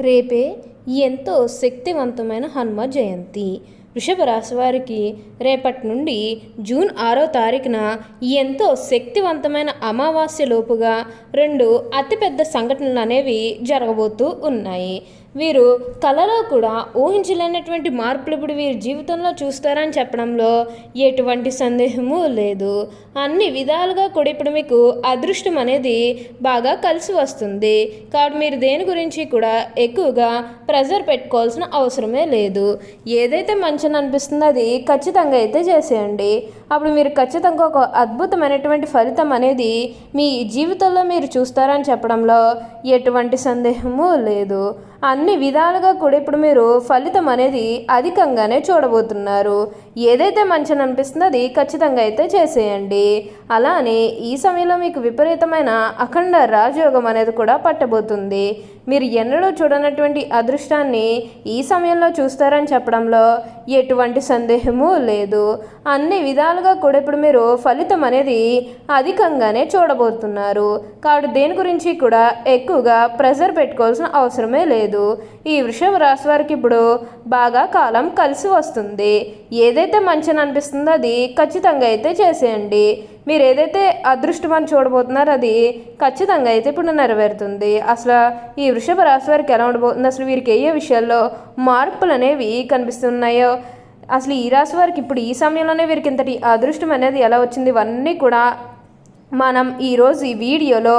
రేపే ఎంతో శక్తివంతమైన హనుమ జయంతి. వృషభ రాశి వారికి రేపటి నుండి జూన్ ఆరో తారీఖున ఎంతో శక్తివంతమైన అమావాస్య లోపుగా రెండు అతిపెద్ద సంఘటనలు అనేవి జరగబోతూ ఉన్నాయి. వీరు కళలో కూడా ఊహించలేనటువంటి మార్పులు ఇప్పుడు వీరి జీవితంలో చూస్తారని చెప్పడంలో ఎటువంటి సందేహము లేదు. అన్ని విధాలుగా కూడా ఇప్పుడు మీకు అదృష్టం అనేది బాగా కలిసి వస్తుంది. కాబట్టి మీరు దేని గురించి కూడా ఎక్కువగా ప్రెజర్ పెట్టుకోవాల్సిన అవసరమే లేదు. ఏదైతే మంచిని అనిపిస్తుందో అది ఖచ్చితంగా అయితే చేసేయండి. అప్పుడు మీరు ఖచ్చితంగా ఒక అద్భుతమైనటువంటి ఫలితం అనేది మీ జీవితంలో మీరు చూస్తారని చెప్పడంలో ఎటువంటి సందేహము లేదు. అన్ని విధాలుగా కూడా ఇప్పుడు మీరు ఫలితం అనేది అధికంగానే చూడబోతున్నారు. ఏదైతే మంచిని అనిపిస్తుందో అది ఖచ్చితంగా అయితే చేసేయండి. అలానే ఈ సమయంలో మీకు విపరీతమైన అఖండ రాజయోగం అనేది కూడా పట్టబోతుంది. మీరు ఎన్నడూ చూడనటువంటి అదృష్టాన్ని ఈ సమయంలో చూస్తారని చెప్పడంలో ఎటువంటి సందేహము లేదు. అన్ని విధాలుగా కూడా ఇప్పుడు మీరు ఫలితం అనేది అధికంగానే చూడబోతున్నారు. కాబట్టి దేని గురించి కూడా ఎక్కువగా ప్రెజర్ పెట్టుకోవాల్సిన అవసరమే లేదు. ఈ వృషభ రాశి వారికి ఇప్పుడు బాగా కాలం కలిసి వస్తుంది. ఏదైతే మంచిని అనిపిస్తుందో అది ఖచ్చితంగా అయితే చేసేయండి. మీరు ఏదైతే అదృష్టమని చూడబోతున్నారో అది ఖచ్చితంగా అయితే ఇప్పుడు నెరవేరుతుంది. అసలు ఈ వృషభ రాశి వారికి ఎలా ఉండబోతుంది? అసలు వీరికి ఏ ఏ విషయాల్లో మార్పులు అనేవి కనిపిస్తున్నాయో? అసలు ఈ రాశి వారికి ఇప్పుడు ఈ సమయంలోనే వీరికి ఇంతటి అదృష్టం అనేది ఎలా వచ్చింది? ఇవన్నీ కూడా మనం ఈరోజు ఈ వీడియోలో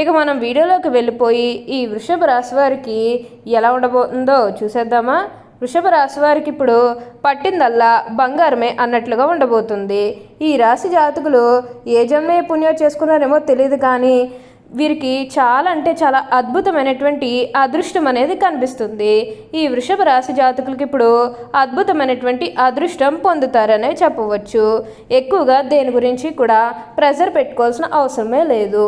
ఇక మనం వీడియోలోకి వెళ్ళిపోయి ఈ వృషభ రాశి వారికి ఎలా ఉండబోతుందో చూసేద్దామా? వృషభ రాశి వారికి ఇప్పుడు పట్టిందల్లా బంగారమే అన్నట్లుగా ఉండబోతుంది. ఈ రాశి జాతకులు ఏ జన్మే పుణ్యం చేసుకున్నారేమో తెలియదు కానీ వీరికి చాలా అంటే చాలా అద్భుతమైనటువంటి అదృష్టం అనేది కనిపిస్తుంది. ఈ వృషభ రాశి జాతకులకి ఇప్పుడు అద్భుతమైనటువంటి అదృష్టం పొందుతారనే చెప్పవచ్చు. ఎక్కువగా దేని గురించి కూడా ప్రెజర్ పెట్టుకోవాల్సిన అవసరమే లేదు.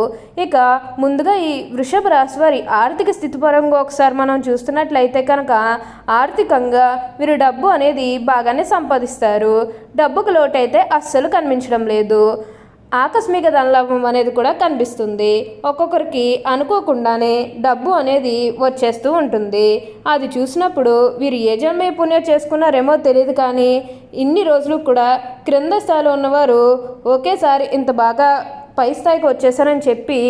ఇక ముందుగా ఈ వృషభ రాశి వారి ఆర్థిక స్థితి పరంగా ఒకసారి మనం చూస్తున్నట్లయితే కనుక ఆర్థికంగా వీరు డబ్బు అనేది బాగానే సంపాదిస్తారు. డబ్బుకు లోటైతే అస్సలు కనిపించడం లేదు. ఆకస్మిక ధనలాభం అనేది కూడా కనిపిస్తుంది. ఒక్కొక్కరికి అనుకోకుండానే డబ్బు అనేది వచ్చేస్తూ ఉంటుంది. అది చూసినప్పుడు వీరు ఏ జన్మే పుణ్యం చేసుకున్నారేమో తెలియదు కానీ ఇన్ని రోజులు కూడా క్రింద స్థాయిలో ఉన్నవారు ఒకేసారి ఇంత బాగా పై స్థాయికి వచ్చేసారని చెప్పి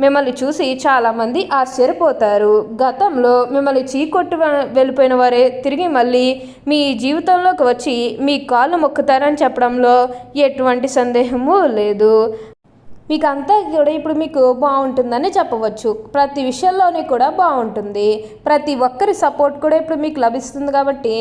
మిమ్మల్ని చూసి చాలామంది ఆశ్చర్యపోతారు. గతంలో మిమ్మల్ని చీకొట్టు వెళ్ళిపోయిన వారే తిరిగి మళ్ళీ మీ జీవితంలోకి వచ్చి మీ కాళ్ళు మొక్కుతారని చెప్పడంలో ఎటువంటి సందేహము లేదు. మీకు అంతా కూడా ఇప్పుడు మీకు బాగుంటుందని చెప్పవచ్చు. ప్రతి విషయంలోనే కూడా బాగుంటుంది. ప్రతి ఒక్కరి సపోర్ట్ కూడా ఇప్పుడు మీకు లభిస్తుంది కాబట్టి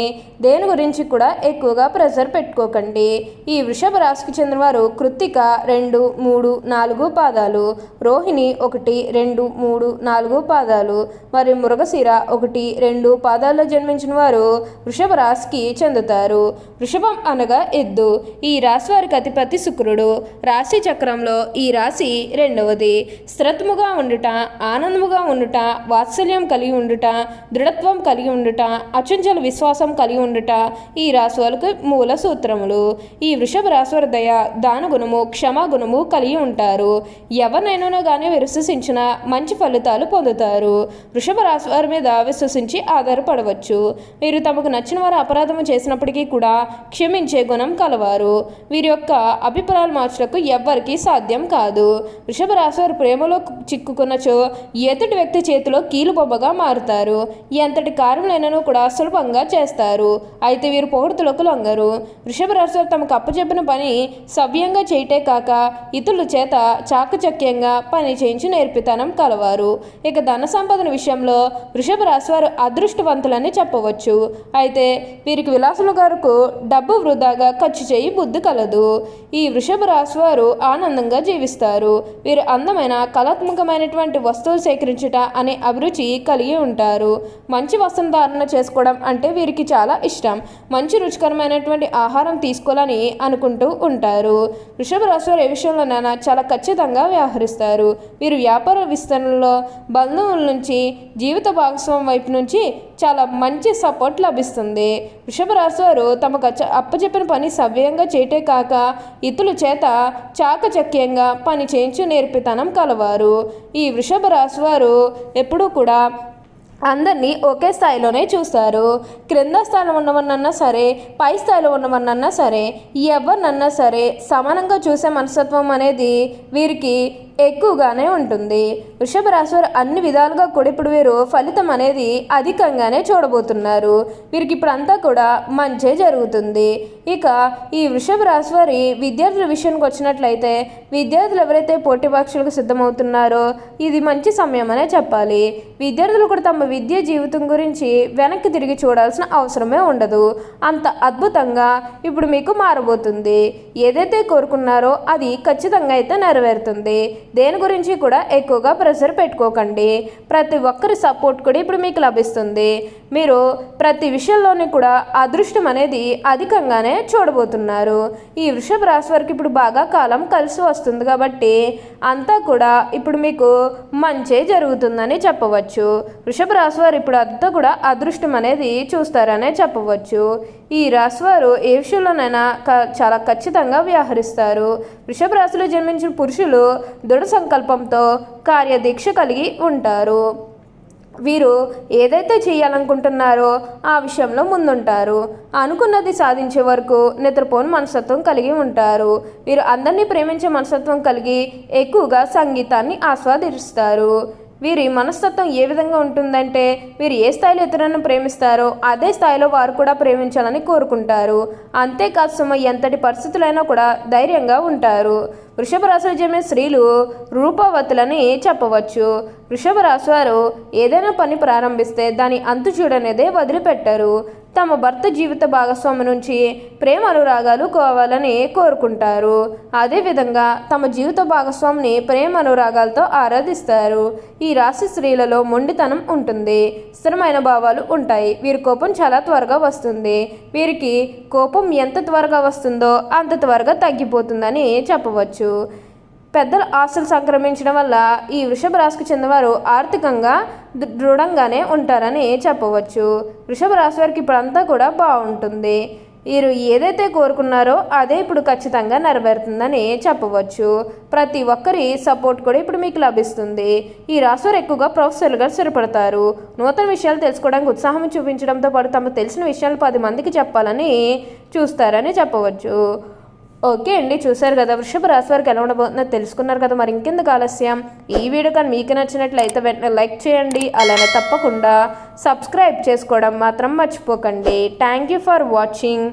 దేని గురించి కూడా ఎక్కువగా ప్రెషర్ పెట్టుకోకండి. ఈ వృషభ రాశికి చెందినవారు కృత్తిక రెండు మూడు నాలుగు పాదాలు రోహిణి ఒకటి రెండు మూడు నాలుగు పాదాలు మరియు మృగశిర ఒకటి రెండు పాదాల్లో జన్మించిన వారు వృషభ రాశికి చెందుతారు. వృషభం అనగా ఎద్దు. ఈ రాశి వారికి అధిపతి శుక్రుడు. రాశి చక్రంలో ఈ రాశి రెండవది స్థిరత్వముగా ఉండుట ఆనందముగా ఉండుట వాత్సల్యం కలిగి ఉండుట దృఢత్వం కలిగి ఉండుట అచంచల విశ్వాసం కలిగి ఉండుట ఈ రాశి వాళ్ళకు మూల సూత్రములు. ఈ వృషభ రాశి దయ దానగుణము క్షమాగుణము కలిగి ఉంటారు. ఎవరినైనా కానీ విశ్వసించిన మంచి ఫలితాలు పొందుతారు. వృషభ రాశి వారి మీద విశ్వసించి ఆధారపడవచ్చు. వీరు తమకు నచ్చిన వారు అపరాధము చేసినప్పటికీ కూడా క్షమించే గుణం కలవారు. వీరి యొక్క అభిప్రాయాలు మార్చులకు ఎవ్వరికీ సాధ్యం కాదు. వృషభ రాశి వారు ప్రేమలో చిక్కుకున్నచో ఎదుటి వ్యక్తి చేతిలో కీలుబొబ్బగా మారుతారు. ఎంతటి కార్యములైనను కూడా సులభంగా చేస్తారు. అయితే వీరు పొగడుతులకు లొంగరు. వృషభ రాశి వారు తమకు అప్పచెప్పిన పని సవ్యంగా చేయటే కాక ఇతరుల చేత చాకచక్యంగా పని చేయించి నేర్పితనం కలవారు. ఇక ధన సంపదన విషయంలో వృషభ రాశి వారు అదృష్టవంతులని చెప్పవచ్చు. అయితే వీరికి విలాసుల గారుకు డబ్బు వృధాగా ఖర్చు చేయి బుద్ధి కలదు. ఈ వృషభ రాశి వారు ఆనందంగా జీవిస్తారు. జీవిస్తారు వీరు అందమైన కళాత్మకమైనటువంటి వస్తువులు సేకరించుట అనే అభిరుచి కలిగి ఉంటారు. మంచి వస్త్రధారణ చేసుకోవడం అంటే వీరికి చాలా ఇష్టం. మంచి రుచికరమైనటువంటి ఆహారం తీసుకోవాలని అనుకుంటూ ఉంటారు. వృషభ రాశి ఏ విషయంలోనైనా చాలా ఖచ్చితంగా వ్యవహరిస్తారు. వీరు వ్యాపార విస్తరణలో బంధువుల నుంచి జీవిత భాగస్వామి వైపు నుంచి చాలా మంచి సపోర్ట్ లభిస్తుంది. వృషభ రాశి వారు తమకు అప్పచెప్పిన పని సవ్యంగా చేయటే కాక ఇతరుల చేత చాకచక్యంగా పని చేయించి నేర్పితనం కలవారు. ఈ వృషభ రాశి వారు ఎప్పుడూ కూడా అందరినీ ఒకే స్థాయిలోనే చూస్తారు. క్రింద స్థాయిలో ఉన్నవన్నన్నా సరే పై స్థాయిలో ఉన్నవన్నన్నా సరే ఎవరినన్నా సరే సమానంగా చూసే మనస్తత్వం అనేది వీరికి ఎక్కువగానే ఉంటుంది. వృషభ రాశి వారు అన్ని విధాలుగా కూడా ఇప్పుడు వీరు ఫలితం అనేది అధికంగానే చూడబోతున్నారు. వీరికి ఇప్పుడు అంతా కూడా మంచే జరుగుతుంది. ఇక ఈ వృషభ రాశి వారి విద్యార్థుల విషయానికి వచ్చినట్లయితే విద్యార్థులు ఎవరైతే పోటీ పరీక్షలకు సిద్ధమవుతున్నారో ఇది మంచి సమయం అనే చెప్పాలి. విద్యార్థులు కూడా తమ విద్య జీవితం గురించి వెనక్కి తిరిగి చూడాల్సిన అవసరమే ఉండదు. అంత అద్భుతంగా ఇప్పుడు మీకు మారబోతుంది. ఏదైతే కోరుకున్నారో అది ఖచ్చితంగా అయితే నెరవేరుతుంది. దేని గురించి కూడా ఎక్కువగా ప్రెషర్ పెట్టుకోకండి. ప్రతి ఒక్కరి సపోర్ట్ కూడా ఇప్పుడు మీకు లభిస్తుంది. మీరు ప్రతి విషయంలోని కూడా అదృష్టం అనేది అధికంగానే చూడబోతున్నారు. ఈ వృషభ రాశి వారికి ఇప్పుడు బాగా కాలం కలిసి వస్తుంది కాబట్టి అంతా కూడా ఇప్పుడు మీకు మంచే జరుగుతుందని చెప్పవచ్చు. వృషభ రాశి వారు ఇప్పుడు అంతా కూడా అదృష్టం అనేది చూస్తారనే చెప్పవచ్చు. ఈ రాశి వారు ఏ విషయంలోనైనా క- చాలా ఖచ్చితంగా వ్యవహరిస్తారు. వృషభ రాశిలో జన్మించిన పురుషులు దృఢ సంకల్పంతో కార్యదీక్ష కలిగి ఉంటారు. వీరు ఏదైతే చేయాలనుకుంటున్నారో ఆ విషయంలో ముందుంటారు. అనుకున్నది సాధించే వరకు నిద్రపోని మనస్తత్వం కలిగి ఉంటారు. వీరు అందరినీ ప్రేమించే మనస్తత్వం కలిగి ఎక్కువగా సంగీతాన్ని ఆస్వాదిస్తారు. వీరి మనస్తత్వం ఏ విధంగా ఉంటుందంటే వీరు ఏ స్థాయిలో ఇతరులను ప్రేమిస్తారో అదే స్థాయిలో వారు కూడా ప్రేమించాలని కోరుకుంటారు. అంతేకాదు సుమ ఎంతటి పరిస్థితులైనా కూడా ధైర్యంగా ఉంటారు. వృషభ రాశులు జన్మే స్త్రీలు రూపవతులని చెప్పవచ్చు. వృషభ రాశి వారు ఏదైనా పని ప్రారంభిస్తే దాని అంతు చూడనేదే వదిలిపెట్టారు. తమ భర్త జీవిత భాగస్వామి నుంచి ప్రేమ అనురాగాలు కోవాలని కోరుకుంటారు. అదేవిధంగా తమ జీవిత భాగస్వామిని ప్రేమ అనురాగాలతో ఆరాధిస్తారు. ఈ రాశి స్త్రీలలో మొండితనం ఉంటుంది. స్థిరమైన భావాలు ఉంటాయి. వీరి కోపం చాలా త్వరగా వస్తుంది. వీరికి కోపం ఎంత త్వరగా వస్తుందో అంత త్వరగా తగ్గిపోతుందని చెప్పవచ్చు. పెద్దల ఆస్తులు సంక్రమించడం వల్ల ఈ వృషభ రాశికి చెందినవారు ఆర్థికంగా దృఢంగానే ఉంటారని చెప్పవచ్చు. వృషభ రాశి వారికి ఇప్పుడంతా కూడా బాగుంటుంది. వీరు ఏదైతే కోరుకున్నారో అదే ఇప్పుడు ఖచ్చితంగా నెరవేరుతుందని చెప్పవచ్చు. ప్రతి ఒక్కరి సపోర్ట్ కూడా ఇప్పుడు మీకు లభిస్తుంది. ఈ రాశివారు ఎక్కువగా ప్రొఫెసర్లుగా స్థిరపడతారు. నూతన విషయాలు తెలుసుకోవడానికి ఉత్సాహం చూపించడంతో పాటు తమకు తెలిసిన విషయాలు పది మందికి చెప్పాలని చూస్తారని చెప్పవచ్చు. ఓకే అండి చూసారు కదా వృషభ రాశి వారికి ఎలా ఉండబోతుందో తెలుసుకున్నారు కదా మరి ఇంకెందుకు ఆలస్యం? ఈ వీడియో కానీ మీకు నచ్చినట్లయితే వెంటనే లైక్ చేయండి అలానే తప్పకుండా సబ్స్క్రైబ్ చేసుకోవడం మాత్రం మర్చిపోకండి. Thank you for watching